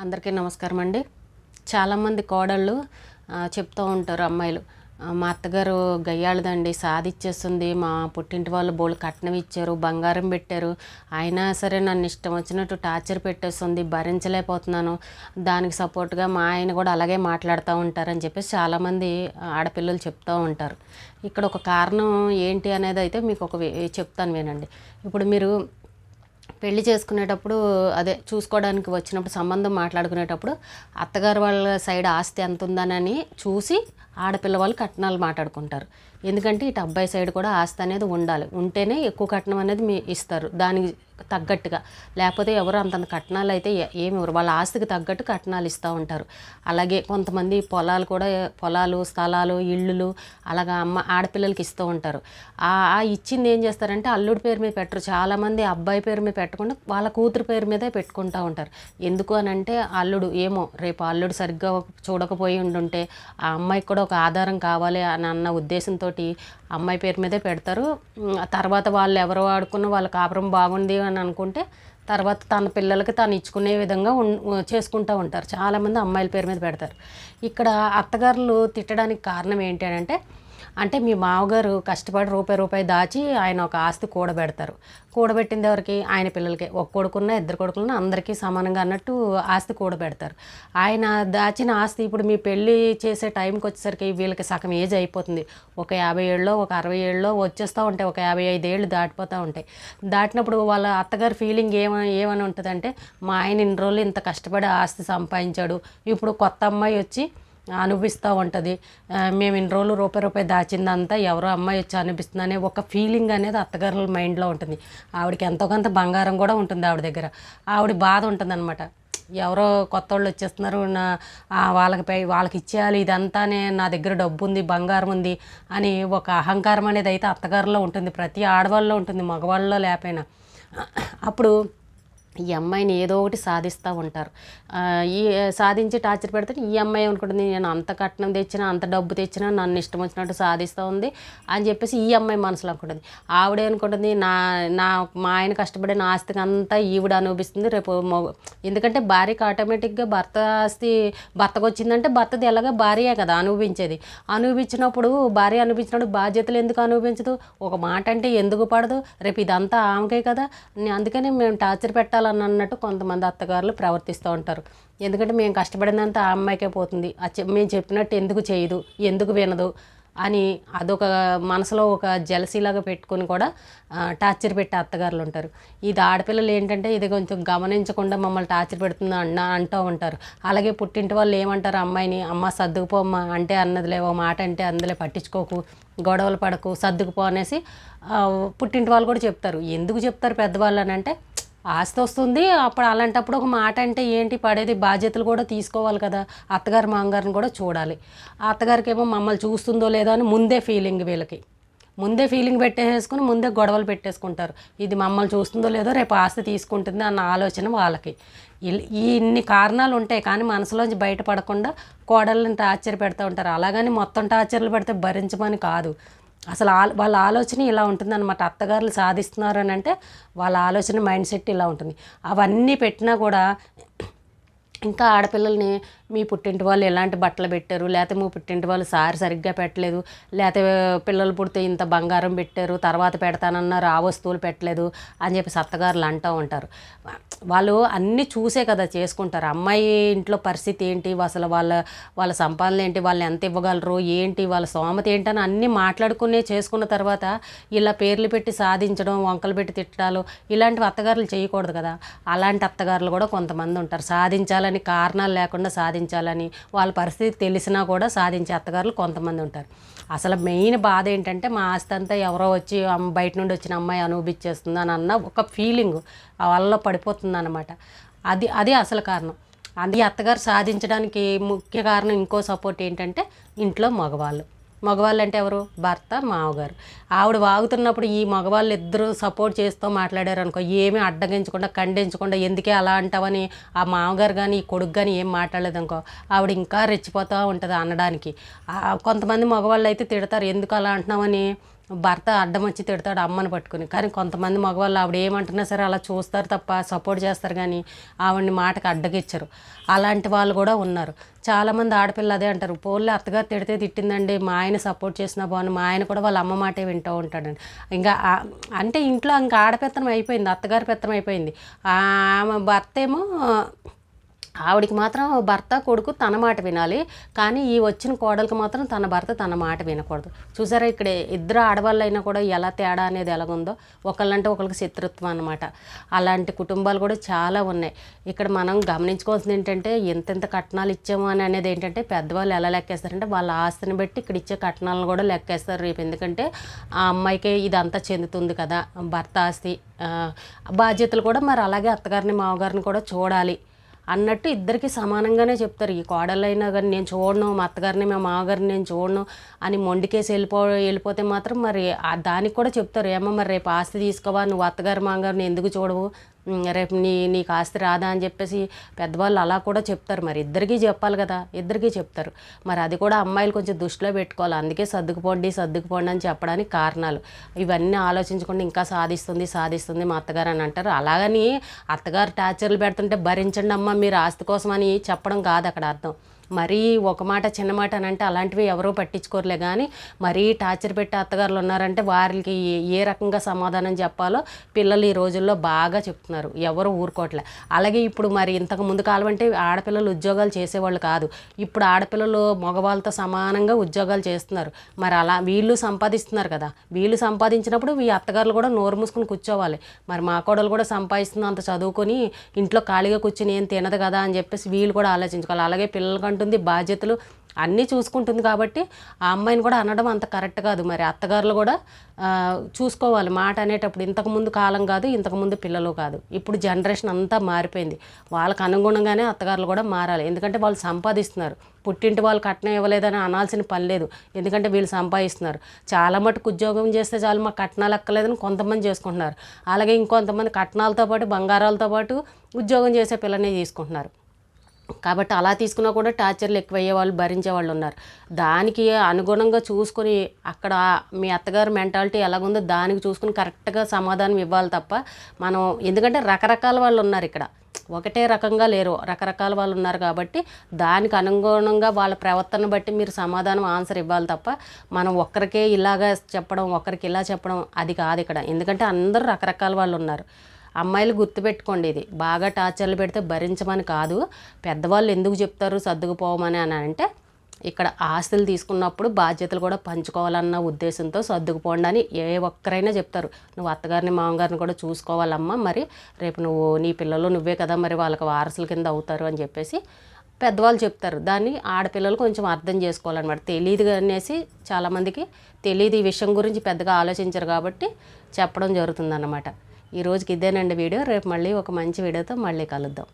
అందరికీ నమస్కారం అండి. చాలామంది కోడళ్ళు చెప్తూ ఉంటారు అమ్మాయిలు మా అత్తగారు గయ్యాళ్ళదండి సాధిచ్చేస్తుంది మా పుట్టింటి వాళ్ళు బోళ్ళు కట్నం ఇచ్చారు బంగారం పెట్టారు అయినా సరే నన్ను ఇష్టం వచ్చినట్టు టార్చర్ పెట్టేస్తుంది భరించలేకపోతున్నాను దానికి సపోర్ట్గా మా ఆయన కూడా అలాగే మాట్లాడుతూ ఉంటారని చెప్పేసి చాలామంది ఆడపిల్లలు చెప్తూ ఉంటారు. ఇక్కడ ఒక కారణం ఏంటి అనేది అయితే మీకు ఒక చెప్తాను వినండి. ఇప్పుడు మీరు పెళ్ళి చేసుకునేటప్పుడు అదే చూసుకోవడానికి వచ్చినప్పుడు సంబంధం మాట్లాడుకునేటప్పుడు అత్తగారు వాళ్ళ సైడ్ ఆస్తి ఎంత ఉందనని చూసి ఆడపిల్ల వాళ్ళు కట్నాలు మాట్లాడుకుంటారు. ఎందుకంటే ఇటు అబ్బాయి సైడ్ కూడా ఆస్తి అనేది ఉండాలి. ఉంటేనే ఎక్కువ కట్నం అనేది మీ ఇస్తారు. దానికి తగ్గట్టుగా. లేకపోతే ఎవరు అంతంత కట్నాలు అయితే ఏమి ఇవ్వరు. వాళ్ళ ఆస్తికి తగ్గట్టు కట్నాలు ఇస్తూ ఉంటారు. అలాగే కొంతమంది పొలాలు కూడా పొలాలు స్థలాలు ఇళ్ళు అలాగా అమ్మ ఆడపిల్లలకి ఇస్తూ ఉంటారు. ఆ ఇచ్చింది ఏం చేస్తారంటే అల్లుడి పేరు మీద పెట్టరు. చాలామంది అబ్బాయి పేరు మీద పెట్టకుండా వాళ్ళ కూతురు పేరు మీదే పెట్టుకుంటూ ఉంటారు. ఎందుకు అని అంటే అల్లుడు ఏమో రేపు అల్లుడు సరిగ్గా చూడకపోయి ఉండుంటే ఆ అమ్మాయికి కూడా ఒక ఆధారం కావాలి అని అన్న ఉద్దేశంతో అమ్మాయి పేరు మీదే పెడతారు. తర్వాత వాళ్ళు ఎవరు ఆడుకున్న వాళ్ళ కాపురం బాగుంది అని అనుకుంటే తర్వాత తన పిల్లలకి తను ఇచ్చుకునే విధంగా ఉన్ చేసుకుంటూ ఉంటారు. చాలామంది అమ్మాయిల పేరు మీద పెడతారు. ఇక్కడ అత్తగారులు తిట్టడానికి కారణం ఏంటి అని అంటే అంటే మీ మామగారు కష్టపడి రూపాయి రూపాయి దాచి ఆయన ఒక ఆస్తి కూడబెడతారు. కూడబెట్టింది ఎవరికి? ఆయన పిల్లలకి. ఒక కొడుకున్న ఇద్దరు కొడుకున్న అందరికీ సమానంగా అన్నట్టు ఆస్తి కూడబెడతారు. ఆయన దాచిన ఆస్తి ఇప్పుడు మీ పెళ్ళి చేసే టైంకి వచ్చేసరికి వీళ్ళకి సగం ఏజ్ అయిపోతుంది. ఒక యాభై ఏళ్ళలో ఒక అరవై ఏళ్ళలో వచ్చేస్తూ ఉంటాయి. ఒక యాభై ఐదు ఏళ్ళు దాటిపోతూ ఉంటాయి. దాటినప్పుడు వాళ్ళ అత్తగారి ఫీలింగ్ ఏమ ఏమని ఉంటుందంటే మా ఆయన ఇన్ని రోజులు ఇంత కష్టపడి ఆస్తి సంపాదించాడు. ఇప్పుడు కొత్త అమ్మాయి వచ్చి అనుభవిస్తూ ఉంటుంది. మేము ఇన్ని రోజులు రూపాయి రూపాయి దాచిందంతా ఎవరో అమ్మాయి వచ్చి అనిపిస్తుంది అనే ఒక ఫీలింగ్ అనేది అత్తగారుల మైండ్లో ఉంటుంది. ఆవిడకి ఎంతో కొంత బంగారం కూడా ఉంటుంది ఆవిడ దగ్గర. ఆవిడ బాధ ఉంటుంది అనమాట ఎవరో కొత్త వాళ్ళు వచ్చేస్తున్నారు నా వాళ్ళకి పై వాళ్ళకి ఇచ్చేయాలి ఇదంతానే నా దగ్గర డబ్బు ఉంది బంగారం ఉంది అని ఒక అహంకారం అనేది అయితే అత్తగారిలో ఉంటుంది. ప్రతి ఆడవాళ్ళలో ఉంటుంది మగవాళ్ళలో లేకపోయినా. అప్పుడు ఈ అమ్మాయిని ఏదో ఒకటి సాధిస్తూ ఉంటారు. ఈ సాధించి టార్చర్ పెడితే ఈ అమ్మాయి అనుకుంటుంది నేను అంత కట్నం తెచ్చినా అంత డబ్బు తెచ్చినా నన్ను ఇష్టం వచ్చినట్టు సాధిస్తూ ఉంది అని చెప్పేసి ఈ అమ్మాయి మనసులో అనుకుంటుంది. ఆవిడే అనుకుంటుంది నా నా మా ఆయన కష్టపడిన ఆస్తికి అంతా ఈవిడ అనుభవిస్తుంది రేపు ఎందుకంటే భార్యకి ఆటోమేటిక్గా భర్త ఆస్తి భర్తకు వచ్చిందంటే భర్తది ఎలాగో భార్యే కదా అనుభవించేది. అనుభవించినప్పుడు భార్య అనుభవించినప్పుడు బాధ్యతలు ఎందుకు అనుభవించదు? ఒక మాట అంటే ఎందుకు పడదు? రేపు ఇదంతా ఆమెకే కదా. నే- అందుకనే మేము టార్చర్ పెట్టాలని అన్నట్టు కొంతమంది అత్తగారులు ప్రవర్తిస్తూ ఉంటారు. ఎందుకంటే మేము కష్టపడినంత ఆ అమ్మాయికే పోతుంది. మేము చెప్పినట్టు ఎందుకు చేయదు ఎందుకు వినదు అని అదొక మనసులో ఒక జలసీలాగా పెట్టుకొని కూడా టార్చర్ పెట్టే అత్తగారులు ఉంటారు. ఇది ఆడపిల్లలు ఏంటంటే ఇది కొంచెం గమనించకుండా మమ్మల్ని టార్చర్ పెడుతుంది అన్న అంటూ ఉంటారు. అలాగే పుట్టింటి వాళ్ళు ఏమంటారు అమ్మాయిని అమ్మ సర్దుకుపోమ్మ అంటే అన్నదిలే ఓ మాట అంటే అందులో పట్టించుకోకు గొడవలు పడకు సర్దుకుపో అనేసి పుట్టింటి వాళ్ళు కూడా చెప్తారు. ఎందుకు చెప్తారు పెద్దవాళ్ళు అని అంటే ఆస్తి వస్తుంది. అప్పుడు అలాంటప్పుడు ఒక మాట అంటే ఏంటి? పడేది బాధ్యతలు కూడా తీసుకోవాలి కదా. అత్తగారు మామగారిని కూడా చూడాలి. అత్తగారికి ఏమో మమ్మల్ని చూస్తుందో లేదో అని ముందే ఫీలింగ్ వీళ్ళకి. ముందే ఫీలింగ్ పెట్టేసుకుని ముందే గొడవలు పెట్టేసుకుంటారు. ఇది మమ్మల్ని చూస్తుందో లేదో రేపు ఆస్తి తీసుకుంటుంది అన్న ఆలోచన వాళ్ళకి. ఈ ఇన్ని కారణాలు ఉంటాయి కానీ మనసులోంచి బయటపడకుండా కోడళ్ళని టార్చర్ పెడుతూ ఉంటారు. అలాగని మొత్తం టార్చర్లు పెడితే భరించమని కాదు. అసలు ఆ- వాళ్ళ ఆలోచన ఇలా ఉంటుందన్నమాట. అత్తగారులు సాధిస్తున్నారు అని అంటే వాళ్ళ ఆలోచన మైండ్ సెట్ ఇలా ఉంటుంది. అవన్నీ పెట్టినా కూడా ఇంకా ఆడపిల్లల్ని మీ పుట్టింటి వాళ్ళు ఎలాంటి బట్టలు పెట్టారు? లేకపోతే మీ పుట్టింటి వాళ్ళు సారి సరిగ్గా పెట్టలేదు. లేకపోతే పిల్లలు పుడితే ఇంత బంగారం పెట్టారు తర్వాత పెడతానన్నారు ఆ వస్తువులు పెట్టలేదు అని చెప్పి సత్తగారులు అంటూ ఉంటారు. వాళ్ళు అన్నీ చూసే కదా చేసుకుంటారు. అమ్మాయి ఇంట్లో పరిస్థితి ఏంటి? అసలు వాళ్ళ వాళ్ళ సంపాదనలు ఏంటి? వాళ్ళు ఎంత ఇవ్వగలరు? ఏంటి? వాళ్ళ సోమత ఏంటని అన్నీ మాట్లాడుకునే చేసుకున్న తర్వాత ఇలా పేర్లు పెట్టి సాధించడం వంకలు పెట్టి తిట్టడాలు ఇలాంటివి అత్తగారులు చేయకూడదు కదా. అలాంటి అత్తగారులు కూడా కొంతమంది ఉంటారు. సాధించాలని కారణాలు లేకుండా సాధించాలని వాళ్ళ పరిస్థితి తెలిసినా కూడా సాధించే అత్తగారులు కొంతమంది ఉంటారు. అసలు మెయిన్ బాధ ఏంటంటే మా ఆస్తి అంతా ఎవరో వచ్చి బయట నుండి వచ్చిన అమ్మాయి అనుభవించేస్తుంది అని అన్న ఒక ఫీలింగ్ వాళ్ళలో పడిపోతుంది అనమాట అది అదే అసలు కారణం. అది అత్తగారు సాధించడానికి ముఖ్య కారణం ఇంకో సపోర్ట్ ఏంటంటే ఇంట్లో మగవాళ్ళు. మగవాళ్ళు అంటే ఎవరు? భర్త మామగారు. ఆవిడ వాగుతున్నప్పుడు ఈ మగవాళ్ళు ఇద్దరు సపోర్ట్ చేస్తూ మాట్లాడారు అనుకో ఏమీ అడ్డగించకుండా ఖండించకుండా ఎందుకే అలా అంటావని ఆ మామగారు కానీ ఈ కొడుకు కానీ ఏం మాట్లాడలేదు అనుకో ఆవిడ ఇంకా రెచ్చిపోతూ ఉంటుంది అనడానికి. కొంతమంది మగవాళ్ళు అయితే తిడతారు ఎందుకు అలా అంటున్నావని? భర్త అడ్డం వచ్చి తిడతాడు అమ్మని పట్టుకుని. కానీ కొంతమంది మగవాళ్ళు ఆవిడ ఏమంటున్నా సరే అలా చూస్తారు తప్ప సపోర్ట్ చేస్తారు కానీ ఆవిడని మాటకి అడ్డగిచ్చరు. అలాంటి వాళ్ళు కూడా ఉన్నారు. చాలామంది ఆడపిల్లలు అదే అంటారు. పోళ్ళు అత్తగారు తిడితే తిట్టిందండి. మా ఆయన సపోర్ట్ చేసినా బాగుంది. మా ఆయన కూడా వాళ్ళ అమ్మ మాటే వింటూ ఉంటాడండి. ఇంకా అంటే ఇంట్లో ఇంకా ఆడపెత్తనం అయిపోయింది. అత్తగారి పెత్తనం అయిపోయింది. ఆమె భర్త ఏమో ఆవిడికి మాత్రం భర్త కొడుకు తన మాట వినాలి. కానీ ఈ వచ్చిన కోడలికి మాత్రం తన భర్త తన మాట వినకూడదు. చూసారా ఇక్కడ ఇద్దరు ఆడవాళ్ళు అయినా కూడా ఎలా తేడా అనేది ఎలాగుందో? ఒకళ్ళంటే ఒకరికి శత్రుత్వం అనమాట అలాంటి కుటుంబాలు కూడా చాలా ఉన్నాయి. ఇక్కడ మనం గమనించుకోవాల్సింది ఏంటంటే ఎంతెంత కట్నాలు ఇచ్చాము అని అనేది ఏంటంటే పెద్దవాళ్ళు ఎలా లెక్కేస్తారంటే వాళ్ళ ఆస్తిని బట్టి ఇక్కడ ఇచ్చే కట్నాలను కూడా లెక్కేస్తారు రేపు. ఎందుకంటే ఆ అమ్మాయికి ఇదంతా చెందుతుంది కదా భర్త ఆస్తి. బాధ్యతలు కూడా మరి అలాగే అత్తగారిని మామగారిని కూడా చూడాలి. అన్నట్టు ఇద్దరికి సమానంగానే చెప్తారు. ఈ కోడలైనా కానీ నేను చూడను మా అత్తగారిని మా మామగారిని నేను చూడను అని మొండికేసి వెళ్ళిపో వెళ్ళిపోతే మాత్రం మరి దానికి కూడా చెప్తారు. ఏమో మరి రేపు ఆస్తి తీసుకోవా? నువ్వు అత్తగారు మామగారిని ఎందుకు చూడవు? రేపు నీ నీకు ఆస్తి రాదా అని చెప్పేసి పెద్దవాళ్ళు అలా కూడా చెప్తారు. మరి ఇద్దరికీ చెప్పాలి కదా ఇద్దరికీ చెప్తారు. మరి అది కూడా అమ్మాయిలు కొంచెం దృష్టిలో పెట్టుకోవాలి. అందుకే సర్దుకుపోండి సర్దుకుపోండి అని చెప్పడానికి కారణాలు. ఇవన్నీ ఆలోచించకుండా ఇంకా సాధిస్తుంది సాధిస్తుంది మా అత్తగారు అని అంటారు. అలాగని అత్తగారు టార్చర్లు పెడుతుంటే భరించండి అమ్మ మీరు ఆస్తి కోసం అని చెప్పడం కాదు అక్కడ అర్థం. మరీ ఒక మాట చిన్న మాట అని అంటే అలాంటివి ఎవరూ పట్టించుకోరులే. కానీ మరీ టార్చర్ పెట్టి అత్తగారులు ఉన్నారంటే వారికి ఏ- ఏ రకంగా సమాధానం చెప్పాలో పిల్లలు ఈ రోజుల్లో బాగా చెప్తున్నారు. ఎవరు ఊరుకోవట్లే. అలాగే ఇప్పుడు మరి ఇంతకు ముందు కాలం అంటే ఆడపిల్లలు ఉద్యోగాలు చేసేవాళ్ళు కాదు. ఇప్పుడు ఆడపిల్లలు మగవాళ్ళతో సమానంగా ఉద్యోగాలు చేస్తున్నారు. మరి అలా వీళ్ళు సంపాదిస్తున్నారు కదా. వీళ్ళు సంపాదించినప్పుడు ఈ అత్తగారులు కూడా నోరు మూసుకుని కూర్చోవాలి. మరి మా కోడలు కూడా సంపాదిస్తుంది అంత చదువుకొని ఇంట్లో ఖాళీగా కూర్చుని ఏం తినదు కదా అని చెప్పేసి వీళ్ళు కూడా ఆలోచించుకోవాలి. అలాగే పిల్లలకంటూ ఉంటుంది బాధ్యతలు అన్నీ చూసుకుంటుంది కాబట్టి ఆ అమ్మాయిని కూడా అనడం అంత కరెక్ట్ కాదు. మరి అత్తగారులు కూడా చూసుకోవాలి. మాట అనేటప్పుడు ఇంతకుముందు కాలం కాదు ఇంతకుముందు పిల్లలు కాదు. ఇప్పుడు జనరేషన్ అంతా మారిపోయింది. వాళ్ళకు అనుగుణంగానే అత్తగారులు కూడా మారాలి. ఎందుకంటే వాళ్ళు సంపాదిస్తున్నారు. పుట్టింటి వాళ్ళు కట్నం ఇవ్వలేదని అనాల్సిన పని లేదు. ఎందుకంటే వీళ్ళు సంపాదిస్తున్నారు. చాలా మటుకు ఉద్యోగం చేస్తే చాలు మాకు కట్నాలు అక్కలేదని కొంతమంది చేసుకుంటున్నారు. అలాగే ఇంకొంతమంది కట్నాలతో పాటు బంగారాలతో పాటు ఉద్యోగం చేసే పిల్లనే తీసుకుంటున్నారు. కాబట్టి అలా తీసుకున్నా కూడా టార్చర్లు ఎక్కువయ్యే వాళ్ళు భరించే వాళ్ళు ఉన్నారు. దానికి అనుగుణంగా చూసుకొని అక్కడ మీ అత్తగారు మెంటాలిటీ ఎలాగుందో దానికి చూసుకుని కరెక్ట్గా సమాధానం ఇవ్వాలి తప్ప మనం ఎందుకంటే రకరకాల వాళ్ళు ఉన్నారు ఇక్కడ. ఒకటే రకంగా లేరు. రకరకాల వాళ్ళు ఉన్నారు కాబట్టి దానికి అనుగుణంగా వాళ్ళ ప్రవర్తన బట్టి మీరు సమాధానం ఆన్సర్ ఇవ్వాలి తప్ప మనం ఒక్కరికే ఇలాగా చెప్పడం ఒక్కరికి ఇలా చెప్పడం అది కాదు ఇక్కడ. ఎందుకంటే అందరూ రకరకాల వాళ్ళు ఉన్నారు. అమ్మాయిలు గుర్తుపెట్టుకోండి ఇది. బాగా టార్చర్లు పెడితే భరించమని కాదు. పెద్దవాళ్ళు ఎందుకు చెప్తారు సర్దుకుపోవమని అని అంటే ఇక్కడ ఆస్తులు తీసుకున్నప్పుడు బాధ్యతలు కూడా పంచుకోవాలన్న ఉద్దేశంతో సర్దుకుపోండి అని ఏ ఒక్కరైనా చెప్తారు. నువ్వు అత్తగారిని మామగారిని కూడా చూసుకోవాలమ్మా. మరి రేపు నువ్వు నీ పిల్లలు నువ్వే కదా మరి వాళ్ళకి వారసుల కింద అవుతారు అని చెప్పేసి పెద్దవాళ్ళు చెప్తారు. దాన్ని ఆడపిల్లలు కొంచెం అర్థం చేసుకోవాలన్నమాట. తెలియదు అనేసి చాలామందికి తెలియదు ఈ విషయం గురించి పెద్దగా ఆలోచించరు కాబట్టి చెప్పడం జరుగుతుందన్నమాట. ఈ రోజుకి ఇదేనండి వీడియో. రేపు మళ్ళీ ఒక మంచి వీడియోతో మళ్ళీ కలుద్దాం.